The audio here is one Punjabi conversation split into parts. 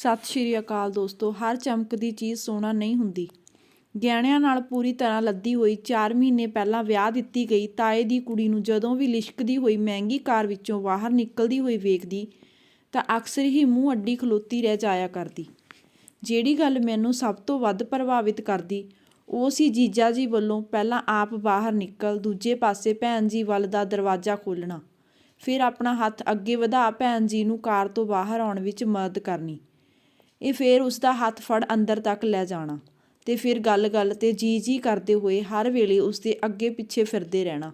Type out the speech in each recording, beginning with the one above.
ਸਤਿ ਸ਼੍ਰੀ ਅਕਾਲ ਦੋਸਤੋ, ਹਰ ਚਮਕਦੀ ਚੀਜ਼ ਸੋਨਾ ਨਹੀਂ ਹੁੰਦੀ। ਗਹਿਣਿਆਂ ਨਾਲ ਪੂਰੀ ਤਰ੍ਹਾਂ ਲੱਦੀ ਹੋਈ 4 ਮਹੀਨੇ ਪਹਿਲਾਂ ਵਿਆਹ ਦਿੱਤੀ ਗਈ ਤਾਏ ਦੀ ਕੁੜੀ ਨੂੰ ਜਦੋਂ ਵੀ ਲਿਸ਼ਕਦੀ ਹੋਈ ਮਹਿੰਗੀ ਕਾਰ ਵਿੱਚੋਂ ਬਾਹਰ ਨਿਕਲਦੀ ਹੋਈ ਵੇਖਦੀ, ਤਾਂ ਅਕਸਰ ਹੀ ਮੂੰਹ ਅੱਡੀ ਖਲੋਤੀ ਰਹਿ ਜਾਇਆ ਕਰਦੀ। ਜਿਹੜੀ ਗੱਲ ਮੈਨੂੰ ਸਭ ਤੋਂ ਵੱਧ ਪ੍ਰਭਾਵਿਤ ਕਰਦੀ, ਉਹ ਸੀ ਜੀਜਾ ਜੀ ਵੱਲੋਂ ਪਹਿਲਾਂ ਆਪ ਬਾਹਰ ਨਿਕਲ ਦੂਜੇ ਪਾਸੇ ਭੈਣ ਜੀ ਵੱਲ ਦਾ ਦਰਵਾਜ਼ਾ ਖੋਲ੍ਹਣਾ, ਫਿਰ ਆਪਣਾ ਹੱਥ ਅੱਗੇ ਵਧਾ ਭੈਣ ਜੀ ਨੂੰ ਕਾਰ ਤੋਂ ਬਾਹਰ ਆਉਣ ਵਿੱਚ ਮਦਦ ਕਰਨੀ। ਇਹ ਫਿਰ ਉਸ ਦਾ ਹੱਥ ਫੜ ਅੰਦਰ ਤੱਕ ਲੈ ਜਾਣਾ ਤੇ ਫਿਰ ਗੱਲ-ਗੱਲ ਤੇ ਜੀ-ਜੀ ਕਰਦੇ ਹੋਏ ਹਰ ਵੇਲੇ ਉਸ ਦੇ ਅੱਗੇ ਪਿੱਛੇ ਫਿਰਦੇ ਰਹਿਣਾ।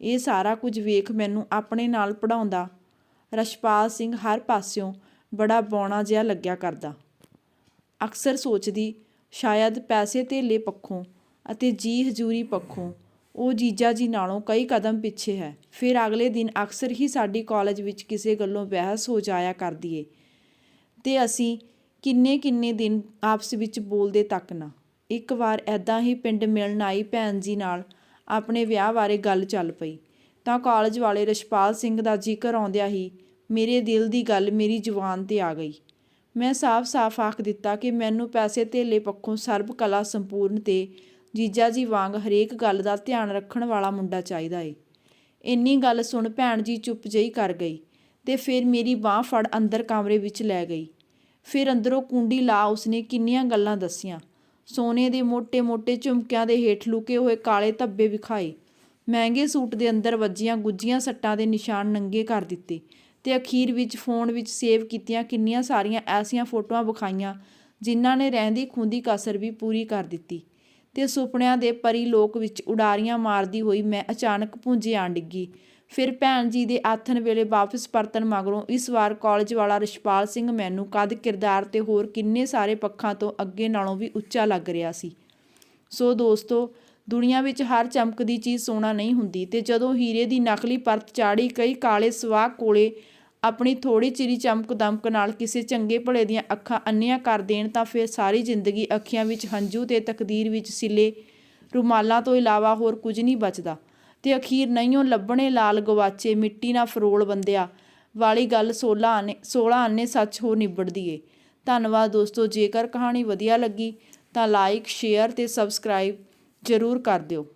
ਇਹ ਸਾਰਾ ਕੁਝ ਵੇਖ ਮੈਨੂੰ ਆਪਣੇ ਨਾਲ ਪੜਾਉਂਦਾ ਰਸ਼ਪਾਲ ਸਿੰਘ ਹਰ ਪਾਸਿਓਂ ਬੜਾ ਬੌਣਾ ਜਿਹਾ ਲੱਗਿਆ ਕਰਦਾ। ਅਕਸਰ ਸੋਚਦੀ, ਸ਼ਾਇਦ ਪੈਸੇ ਧੇਲੇ ਪੱਖੋਂ ਅਤੇ ਜੀ ਹਜ਼ੂਰੀ ਪੱਖੋਂ ਉਹ ਜੀਜਾ ਜੀ ਨਾਲੋਂ ਕਈ ਕਦਮ ਪਿੱਛੇ ਹੈ। ਫਿਰ ਅਗਲੇ ਦਿਨ ਅਕਸਰ ਹੀ ਸਾਡੀ ਕਾਲਜ ਵਿੱਚ ਕਿਸੇ ਗੱਲੋਂ ਬਹਿਸ ਹੋ ਜਾਇਆ ਕਰਦੀ ਏ ਤੇ ਅਸੀਂ ਕਿੰਨੇ ਕਿੰਨੇ ਦਿਨ ਆਪਸ ਵਿੱਚ ਬੋਲਦੇ ਤੱਕ ਨਾ। ਇੱਕ ਵਾਰ ਐਦਾਂ ਹੀ ਪਿੰਡ ਮਿਲਣ ਆਈ ਭੈਣ ਜੀ ਨਾਲ, ਆਪਣੇ ਵਿਆਹ ਬਾਰੇ ਗੱਲ ਚੱਲ ਪਈ। ਤਾਂ ਕਾਲਜ ਵਾਲੇ ਰਸ਼ਪਾਲ ਸਿੰਘ ਦਾ ਜ਼ਿਕਰ ਆਉਂਦਿਆਂ ਹੀ ਮੇਰੇ ਦਿਲ ਦੀ ਗੱਲ ਮੇਰੀ ਜ਼ੁਬਾਨ ਤੇ ਆ ਗਈ। ਮੈਂ ਸਾਫ਼-ਸਾਫ਼ ਆਖ ਦਿੱਤਾ ਕਿ ਮੈਨੂੰ ਪੈਸੇ ਧੇਲੇ ਪੱਖੋਂ ਸਰਬ ਕਲਾ ਸੰਪੂਰਨ ਤੇ ਜੀਜਾ ਜੀ ਵਾਂਗ ਹਰੇਕ ਗੱਲ ਦਾ ਧਿਆਨ ਰੱਖਣ ਵਾਲਾ ਮੁੰਡਾ ਚਾਹੀਦਾ ਏ। ਇੰਨੀ ਗੱਲ ਸੁਣ ਭੈਣ ਜੀ ਚੁੱਪ ਜਿਹੀ ਕਰ ਗਈ ਤੇ ਫਿਰ ਮੇਰੀ ਬਾਹ ਫੜ ਅੰਦਰ ਕਮਰੇ ਵਿੱਚ ਲੈ ਗਈ। ਫਿਰ ਅੰਦਰੋਂ ਕੁੰਡੀ ਲਾ ਉਸਨੇ ਕਿੰਨੀਆਂ ਗੱਲਾਂ ਦੱਸੀਆਂ। ਸੋਨੇ ਦੇ ਮੋٹے-ਮੋٹے ਝੁਮਕਿਆਂ ਦੇ ਹੇਠ ਲੁਕੇ ਹੋਏ ਕਾਲੇ ਧੱਬੇ ਵਿਖਾਏ। ਮਹਿੰਗੇ ਸੂਟ ਦੇ ਅੰਦਰ ਵੱਜੀਆਂ ਗੁੱਜੀਆਂ ਸੱਟਾਂ ਦੇ ਨਿਸ਼ਾਨ ਨੰਗੇ ਕਰ ਦਿੱਤੇ ਤੇ ਅਖੀਰ ਵਿੱਚ ਫੋਨ ਵਿੱਚ ਸੇਵ ਕੀਤੀਆਂ ਕਿੰਨੀਆਂ ਸਾਰੀਆਂ ਐਸੀਆਂ ਫੋਟੋਆਂ ਵਿਖਾਈਆਂ, ਜਿਨ੍ਹਾਂ ਨੇ ਰਹਿੰਦੀ ਖੁੰਦੀ ਕਸਰ ਵੀ ਪੂਰੀ ਕਰ ਦਿੱਤੀ। ਤੇ ਸੁਪਨਿਆਂ ਦੇ ਪਰੀ ਲੋਕ ਵਿੱਚ ਉਡਾਰੀਆਂ ਮਾਰਦੀ ਹੋਈ ਮੈਂ ਅਚਾਨਕ ਪੁੰਜੇ ਆਣ ਡਿੱਗੀ। ਫਿਰ ਭੈਣ ਜੀ ਦੇ ਆਥਨ ਵੇਲੇ ਵਾਪਸ ਪਰਤਣ ਮਗਰੋਂ ਇਸ ਵਾਰ ਕਾਲਜ ਵਾਲਾ ਰਿਸ਼ਪਾਲ ਸਿੰਘ ਮੈਨੂੰ ਕਦ ਕਿਰਦਾਰ ਤੇ ਹੋਰ ਕਿੰਨੇ ਸਾਰੇ ਪੱਖਾਂ ਤੋਂ ਅੱਗੇ ਨਾਲੋਂ ਵੀ ਉੱਚਾ ਲੱਗ ਰਿਹਾ ਸੀ। ਸੋ ਦੋਸਤੋ, ਦੁਨੀਆ ਵਿੱਚ ਹਰ ਚਮਕਦੀ ਚੀਜ਼ ਸੋਨਾ ਨਹੀਂ ਹੁੰਦੀ ਤੇ ਜਦੋਂ ਹੀਰੇ ਦੀ ਨਕਲੀ ਪਰਤ ਚਾੜੀ ਕਈ ਕਾਲੇ ਸਵਾਹ ਕੋਲੇ ਆਪਣੀ ਥੋੜੀ ਚਿਰੀ ਚਮਕ ਦਮਕ ਨਾਲ ਕਿਸੇ ਚੰਗੇ ਭਲੇ ਦੀਆਂ ਅੱਖਾਂ ਅੰਨ੍ਹੀਆਂ ਕਰ ਦੇਣ ਤਾਂ ਫਿਰ ਸਾਰੀ ਜ਼ਿੰਦਗੀ ਅੱਖੀਆਂ ਵਿੱਚ ਹੰਝੂ ਤੇ ਤਕਦੀਰ ਵਿੱਚ ਸਿਲੇ ਰੁਮਾਲਾਂ ਤੋਂ ਇਲਾਵਾ ਹੋਰ ਕੁਝ ਨਹੀਂ ਬਚਦਾ। ਤੇ ਅਖੀਰ ਨਹੀਂਓ ਲੱਭਣੇ ਲਾਲ ਗਵਾਚੇ ਮਿੱਟੀ ਨਾਲ ਫਰੋਲ ਬੰਦਿਆ। ਵਾਲੀ ਗੱਲ 16 ਆਨੇ 16 ਆਨੇ ਸੱਚ ਹੋ ਨਿਬੜਦੀ ਏ। ਧੰਨਵਾਦ ਦੋਸਤੋ, ਜੇਕਰ ਕਹਾਣੀ ਵਧੀਆ ਲੱਗੀ ਤਾਂ ਲਾਈਕ ਸ਼ੇਅਰ ਤੇ ਸਬਸਕ੍ਰਾਈਬ ਜ਼ਰੂਰ ਕਰ ਦਿਓ।